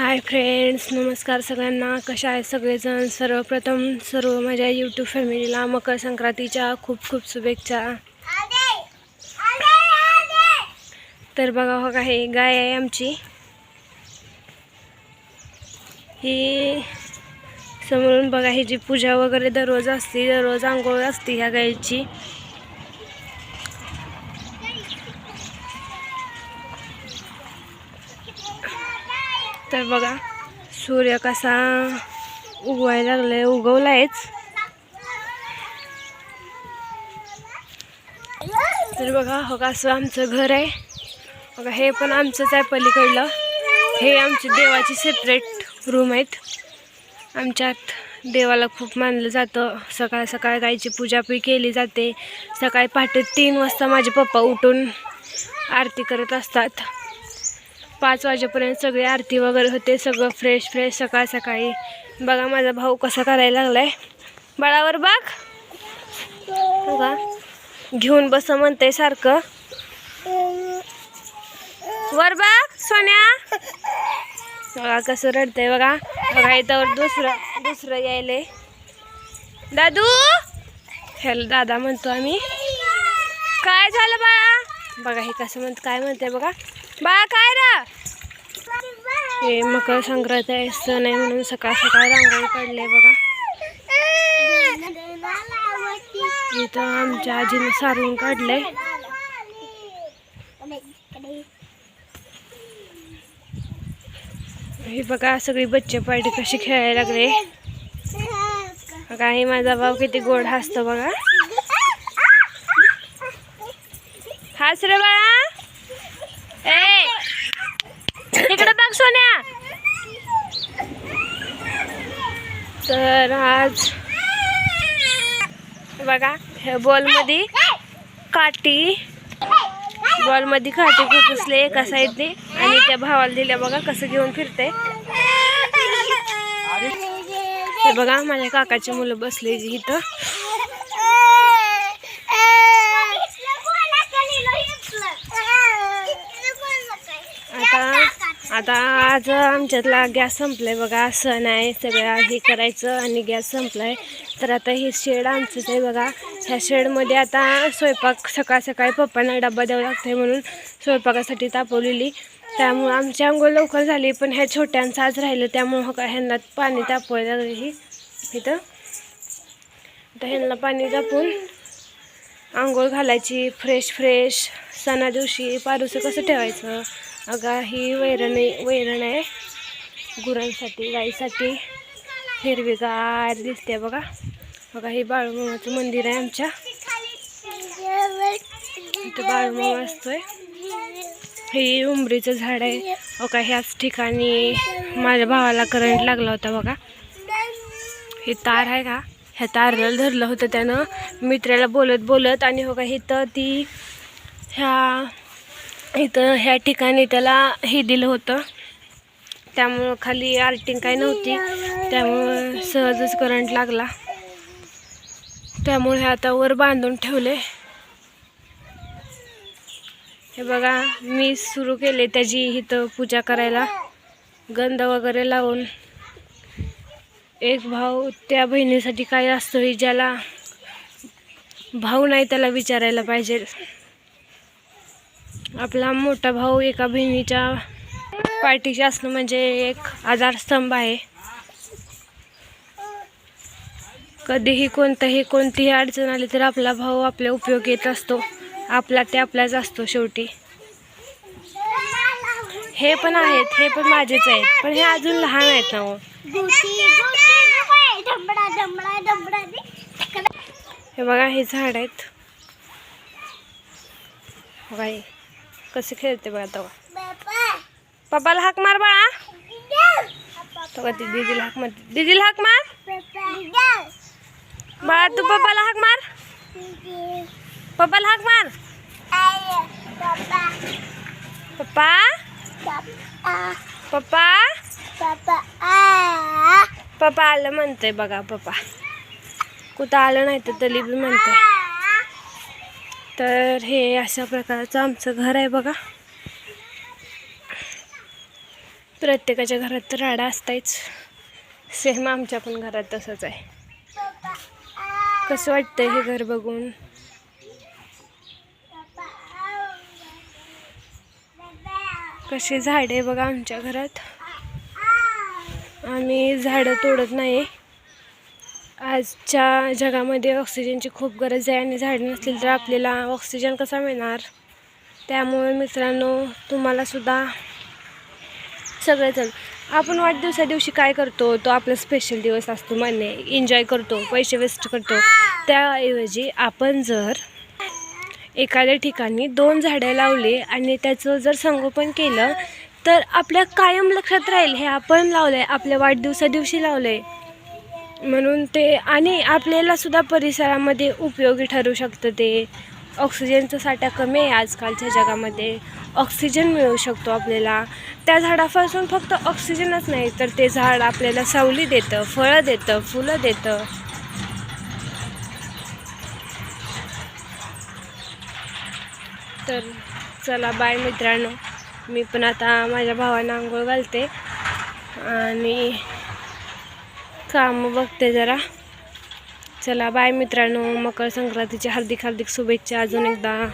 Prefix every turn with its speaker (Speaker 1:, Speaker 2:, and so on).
Speaker 1: Hi friends नमस्कार सगळ्यांना. कशा आहेत सगळेजण? सर्वप्रथम सर्व माझ्या यूट्यूब फॅमिलीला मकर संक्रांतीच्या खूप खूप शुभेच्छा. तर बघा हो का हे गाय आहे आमची. ही समोरून बघा ही जी पूजा वगैरे दररोज असते दररोज आंघोळ असते ह्या गायची. तर बघा सूर्य कसा उगवायला लागलाय उगवलायच. तर बघा हो का असं आमचं घर आहे. बघा हे पण आमचंच आहे पलीकडलं. हे आमची देवाची सेपरेट रूम आहेत. आमच्यात देवाला खूप मानलं जातं. सकाळ सकाळ गायची पूजापी केली जाते. सकाळी पहाटे तीन वाजता माझे पप्पा उठून आरती करत असतात. पाच वाजेपर्यंत सगळी आरती वगैरे होते सगळं फ्रेश फ्रेश सकाळ सकाळी. बघा माझा भाऊ कसा करायला लागलाय. बाळावर बाग. बघा. घेऊन बस म्हणते सारखं. वर बाग सोन्या. बघा कसं रडतंय बघा. बघा इथं दुसरं दुसरं यायले दादू. ह्याला दादा म्हणतो आम्ही. काय झालं बाळा? बघा हे कसं म्हणत काय म्हणते बघा. बाळा काय रा? हे मकर संक्रांत आहे सण आहे म्हणून सकाळ सकाळ रांगोळी काढले बघा. इथं आमच्या आजीने सारून काढलंय. हे बघा सगळी बच्चे पार्टी कशी खेळायला लागले. बघा हे माझा भाऊ किती गोड हसतो बघा. हास रे बाळा. सोन्या. तर आज बघा ह्या बॉलमध्ये काठी. बॉलमध्ये काठी खुपसले एका साईडने. आणि त्या भावाला दिल्या बघा कसं घेऊन फिरते. हे बघा माझ्या काकाची मुलं बसले इथं. आता आज आमच्यातला गॅस संपलाय बघा. सण आहे सगळं हे करायचं आणि गॅस संपलाय. तर आता हे शेड आमचंच आहे बघा. ह्या शेडमध्ये आता स्वयंपाक सकाळ सकाळी पप्पांना डबा द्यावा लागतोय म्हणून स्वयंपाकासाठी तापवलेली. त्यामुळं आमची आंघोळ लवकर झाली पण ह्या छोट्यांचं आज राहिलं त्यामुळं हो का ह्यांना पाणी तापवायला लागले ही. इथं. आता ह्यांना पाणी तापून आंघोळ घालायची फ्रेश फ्रेश सणा दिवशी पारूचं कसं ठेवायचं? अगा ही वैरण आहे वैरण आहे. गुरांसाठी गाईसाठी हिरवीगार दिसते बघा. बघा हे बाळूमामाचं मंदिर आहे आमच्या. इथं बाळूमामा असतोय. हे उंबरीचं झाड आहे. बघा ह्याच ठिकाणी माझ्या भावाला करंट लागला होता बघा. हे तार आहे का? ह्या तारला धरलं होतं त्यानं. मित्राला बोलत बोलत आणि हो का इथं ती ह्या इथं ह्या ठिकाणी त्याला हे दिलं होतं. त्यामुळं खाली आर्टिंग काय नव्हती. त्यामुळं सहजच करंट लागला. त्यामुळे हे आता वर बांधून ठेवले. हे बघा मी सुरू केले त्याची इथं पूजा करायला. गंध वगैरे लावून. एक भाऊ त्या बहिणीसाठी काय असतो ज्याला भाऊ नाही त्याला विचारायला पाहिजे. आपला मोठा भाऊ एका बहिणीच्या पाठीशी असणं म्हणजे एक आधारस्तंभ आहे. कधीही कोणतंही कोणतीही अडचण आली तर आपला भाऊ आपल्या उपयोग येत असतो. आपला ते आपलाच असतो शेवटी. हे पण आहेत हे पण माझेच आहेत पण हे अजून लहान आहेत ना हो. हे बघा हे झाड आहेत. बघा हे. कसे खेळते बघा तेव्हा. पप्पाला हाक मार बाळा. तेव्हा ती दीदीला हाक मार दीदीला हाक मार. बाळा तू पप्पाला हाक मार. पप्पाला हाक मार. पप्पा. पप्पा. पप्पा आलं म्हणतंय बघा पप्पा. कुठं आलं नाही तर तरी बी म्हणतंय. तर हे अशा प्रकारचं आमचं घर आहे बघा. प्रत्येकाच्या घरात तर राडा असतायच. सेम आमच्या पण घरात तसंच आहे. कसं वाटतंय हे घर बघून? कशी झाडे बघा आमच्या घरात. आम्ही झाडं तोडत नाही आजच्या जगामध्ये ऑक्सिजनची खूप गरज आहे आणि झाडं नसतील तर आपल्याला ऑक्सिजन कसा मिळणार? त्यामुळे मित्रांनो तुम्हालासुद्धा सगळेजण आपण वाढदिवसा दिवशी काय करतो? तो आपला स्पेशल दिवस असतो मान्य एन्जॉय करतो पैसे वेस्ट करतो. त्याऐवजी आपण जर एखाद्या ठिकाणी दोन झाडं लावले आणि त्याचं जर संगोपन केलं तर आपल्या कायम लक्षात राहील हे आपण लावलं आहे आपल्या वाढदिवसा दिवशी लावलं आहे म्हणून ते आणि आपल्याला सुद्धा परिसरामध्ये उपयोगी ठरू शकतं ते. ऑक्सिजनचा साठा कमी आहे आजकालच्या जगामध्ये. ऑक्सिजन मिळू शकतो आपल्याला. त्या झाडापासून फक्त ऑक्सिजनच नाही तर ते झाड आपल्याला सावली देतं फळं देतं फुलं देतं. तर चला बाय मित्रांनो. मी पण आता माझ्या भावांना आंघोळ घालते आणि काम बघते जरा. चला बाय मित्रांनो. मकर संक्रांतीच्या हार्दिक हार्दिक शुभेच्छा अजून एकदा.